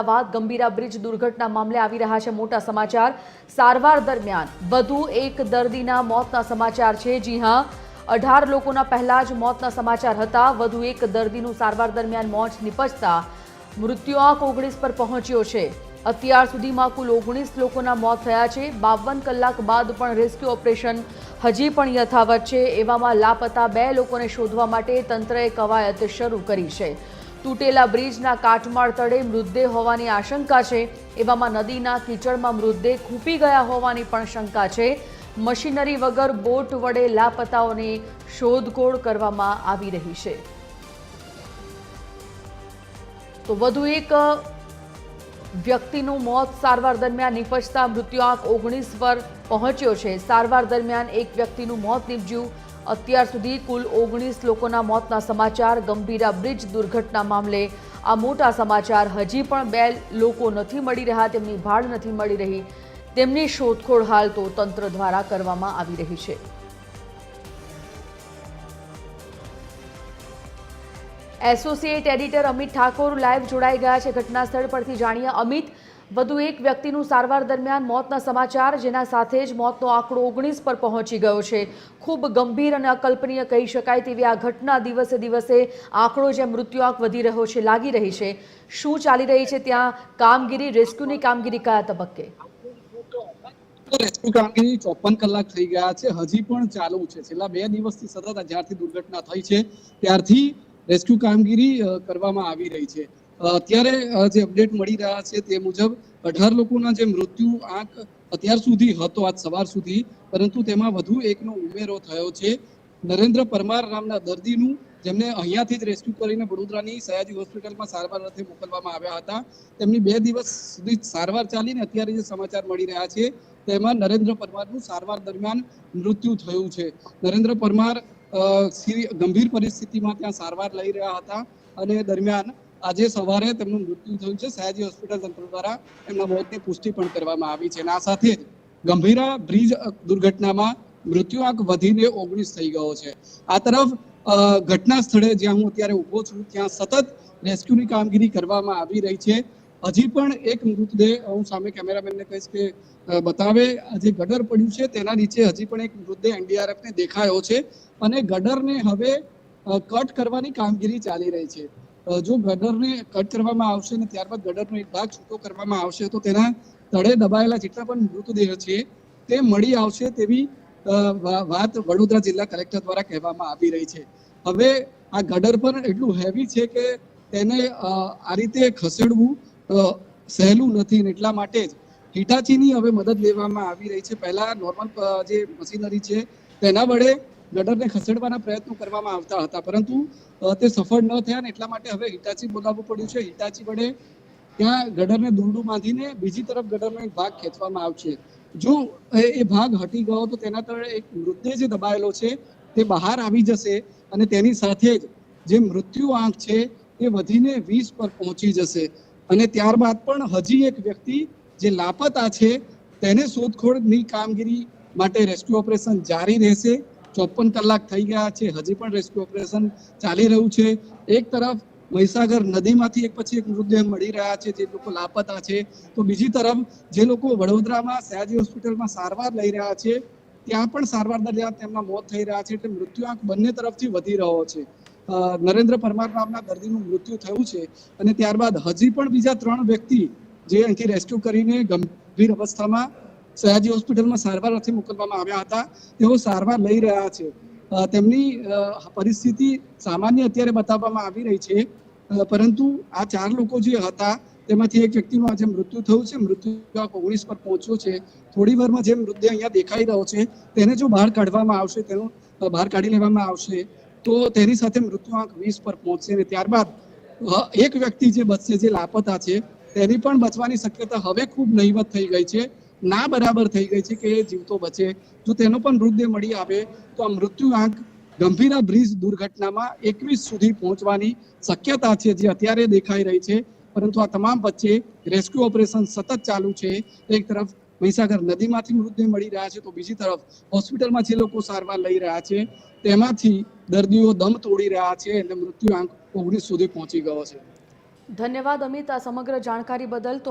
Ahmedabad Gambhira bridge દુર્ઘટના મામલે આવી રહ્યા છે મોટા સમાચાર. સારવાર દરમિયાન વધુ એક દર્દીના મોતના સમાચાર છે. જી હા, અઢાર લોકોના પહેલા જ મોતના સમાચાર હતા. વધુ એક દર્દીનું સારવાર દરમિયાન મોત નિપજતા મૃત્યુઆંક ઓગણીસ પર પહોંચ્યો છે. અત્યાર સુધીમાં કુલ ઓગણીસ લોકોના મોત થયા છે. બાવન કલાક બાદ પણ રેસ્ક્યુ ઓપરેશન હજી પણ યથાવત છે. એવામાં લાપતા બે લોકોને શોધવા માટે તંત્રએ કવાયત શરૂ કરી છે. તૂટેલા બ્રિજના કાટમાળ તળે મૃતદેહ હોવાની આશંકા છે. એવામાં નદીના કીચડમાં મૃતદેહ ખૂપી ગયા હોવાની પણ શંકા છે. મશીનરી વગર બોટ વડે લાપતાઓની શોધખોળ કરવામાં આવી રહી છે. તો વધુ એક વ્યક્તિનું મોત સારવાર દરમિયાન નિપજતા મૃત્યુઆંક ઓગણીસ પર પહોંચ્યો છે. સારવાર દરમિયાન એક વ્યક્તિનું મોત નીપજ્યું અત્યાર સુધી કુલ ઓગણીસ લોકોના મોતના સમાચાર, ગંભીરા બ્રિજ દુર્ઘટના મામલે આ મોટા સમાચાર હજી પણ બે લોકો નથી મળી રહ્યા, તેમની ભાળ નથી મળી રહી. તેમની શોધખોળ હાલ તો તંત્ર દ્વારા કરવામાં આવી રહી છે. Associate editor Amit Thakor live જોડાઈ ગયા છે ઘટના સ્થળ પરથી જાણીએ અમિત, વધુ એક વ્યક્તિનું સારવાર દરમિયાન મોતના સમાચાર, જેના સાથે જ મોતનો આંકડો ઓગણીસ પર પહોંચી ગયો છે. ખૂબ ગંભીર અને અકલ્પનીય કહી શકાય તેવી આ ઘટના દિવસે દિવસે આંકડો જે મૃત્યુઆંક વધી રહ્યો છે, લાગી રહી છે. શું ચાલી રહી છે ત્યાં? કામગીરી, રેસ્ક્યુની કામગીરી કયા તબક્કે? રેસ્ક્યુ કલાક થઈ ગયા છે. હજી પણ ચાલુ છે. છેલ્લા બે દિવસથી સતત જ્યારથી દુર્ઘટના થઈ છે, ત્યારથી રેસ્ક્યુ કામગીરી કરવામાં આવી રહી છે. અત્યારે જે અપડેટ મળી રહ્યા છે તે મુજબ અઢાર લોકોના જે મૃત્યુ આંક અત્યાર સુધી હતો, આજ સવાર સુધી, પરંતુ તેમાં વધુ એકનો ઉમેરો થયો છે. નરેન્દ્ર પરમાર નામના દર્દીનું જેમને અહીંયાથી જ રેસ્ક્યુ કરીને વડોદરાની સયાજી હોસ્પિટલમાં સારવાર અર્થે મોકલવામાં આવ્યા હતા, તેમની બે દિવસ સુધી સારવાર ચાલીને અત્યારે જે સમાચાર મળી રહ્યા છે, તેમાં નરેન્દ્ર પરમારનું સારવાર દરમિયાન મૃત્યુ થયું છે. નરેન્દ્ર પરમાર ગંભીર પરિસ્થિતિમાં ત્યાં સારવાર લઈ રહ્યા હતા અને દરમિયાન આજે સવારે તેમનું મૃત્યુ થયું છે. સયાજી હોસ્પિટલ તંત્ર દ્વારા એમના મોતની પુષ્ટિ પણ કરવામાં આવી છે અને આ સાથે જ ગંભીરા બ્રિજ દુર્ઘટનામાં મૃત્યુઆંક વધીને ઓગણીસ થઈ ગયો છે. આ તરફ ઘટના સ્થળે જ્યાં હું અત્યારે ઊભો છું, ત્યાં સતત રેસ્ક્યુની કામગીરી કરવામાં આવી રહી છે. હજી પણ એક મૃતદેહ હું સામે કેમેરામેનને કહીશ કે બતાવે. જે ગટર પડ્યું છે, તેના નીચે હજી પણ એક મૃતદેહ એનડીઆરએફને દેખાયો છે અને ગડરને હવે કટ કરવાની કામગીરી ચાલી રહી છે. જો ગટરને કટ કરવામાં આવશે ને ત્યારબાદ ગડરનો એક ભાગ છૂટો કરવામાં આવશે તો તેના તળે દબાયેલા જેટલા પણ મૃતદેહ છે, તે મળી આવશે તેવી વાત વડોદરા જિલ્લા કલેક્ટર દ્વારા કહેવામાં આવી રહી છે. હવે આ ગડર પણ એટલું હેવી છે કે તેને આ રીતે ખસેડવું સહેલું નથી એટલા માટે જ હિટાચીની હવે મદદ લેવામાં આવી રહી છે. પહેલા નોર્મલ જે મશીનરી છે, તેના વડે ગટરને ખસેડવાના પ્રયત્નો કરવામાં આવતા હતા. પરંતુ તે સફળ ન થયા ને એટલા માટે હવે હિટાચી બોલાવવું પડ્યું છે. હિટાચી વડે ત્યાં ગટરને દૂરડું બાંધીને બીજી તરફ ગટરનો એક ભાગ ખેંચવામાં આવશે. જો એ ભાગ હટી ગયો તો તેના તળે એક મૃતદેહ જે દબાયેલો છે, તે બહાર આવી જશે અને તેની સાથે જ જે મૃત્યુ આંક છે એ વધીને વીસ પર પહોંચી જશે. અને ત્યારબાદ પણ હજી એક વ્યક્તિ જે લાપતા છે, તેને શોધખોળની કામગીરી માટે રેસ્ક્યુ ઓપરેશન જારી રહેશે. ચોપન કલાક થઈ ગયા છે, હજી પણ રેસ્ક્યુ ઓપરેશન ચાલી રહ્યું છે. એક તરફ મહીસાગર નદીમાંથી એક પછી એક મૃતદેહ મળી રહ્યા છે, જે લોકો લાપતા છે. તો બીજી તરફ જે લોકો વડોદરામાં સયાજી હોસ્પિટલમાં સારવાર લઈ રહ્યા છે, ત્યાં પણ સારવાર દરમિયાન તેમના મોત થઈ રહ્યા છે, એટલે મૃત્યુઆંક બંને તરફથી વધી રહ્યો છે. નરેન્દ્ર પરમાર નામના દર્દીનું મૃત્યુ થયું છે અને ત્યારબાદ હજી પણ બીજા ત્રણ વ્યક્તિ જે અહીંથી રેસ્ક્યુ કરીને ગંભીર અવસ્થામાં સયાજી હોસ્પિટલમાં સારવાર અર્થે મોકલવામાં આવ્યા હતા, તેઓ સારવાર લઈ રહ્યા છે. તેમની પરિસ્થિતિ સામાન્ય અત્યારે બતાવવામાં આવી રહી છે પરંતુ આ ચાર લોકો જે હતા, તેમાંથી એક વ્યક્તિનું આજે મૃત્યુ થયું છે, મૃત્યુ ઓગણીસ પર પહોંચ્યો છે. થોડી વારમાં જે મૃતદેહ અહીંયા દેખાઈ રહ્યો છે, તેને જો બહાર કાઢવામાં આવશે, તેનું બહાર કાઢી લેવામાં આવશે. તો તેની સાથે મૃત્યુઆંક વીસ પર પહોંચશે અને ત્યારબાદ એક વ્યક્તિ જે બચશે, જે લાપતા છે, તેની પણ બચવાની શક્યતા હવે ખૂબ નહીવત થઈ ગઈ છે. ના બરાબર થઈ ગઈ છે કે એ જીવતો બચે. જો તેનો પણ મૃતદેહ મળી આવે, તો આ મૃત્યુઆંક ગંભીરા બ્રિજ દુર્ઘટનામાં એકવીસ સુધી પહોંચવાની શક્યતા છે જે અત્યારે દેખાઈ રહી છે. પરંતુ આ તમામ વચ્ચે રેસ્ક્યુ ઓપરેશન સતત ચાલુ છે. એક તરફ મહીસાગર નદીમાંથી મૃતદેહ મળી રહ્યા છે, તો બીજી તરફ હોસ્પિટલમાં જે લોકો સારવાર લઈ રહ્યા છે, તેમાંથી દર્દીઓ દમ તોડી રહ્યા છે અને મૃત્યુ આંક ઓગણીસ સુધી પહોંચી ગયો છે. ધન્યવાદ અમિત, આ સમગ્ર જાણકારી બદલ. તો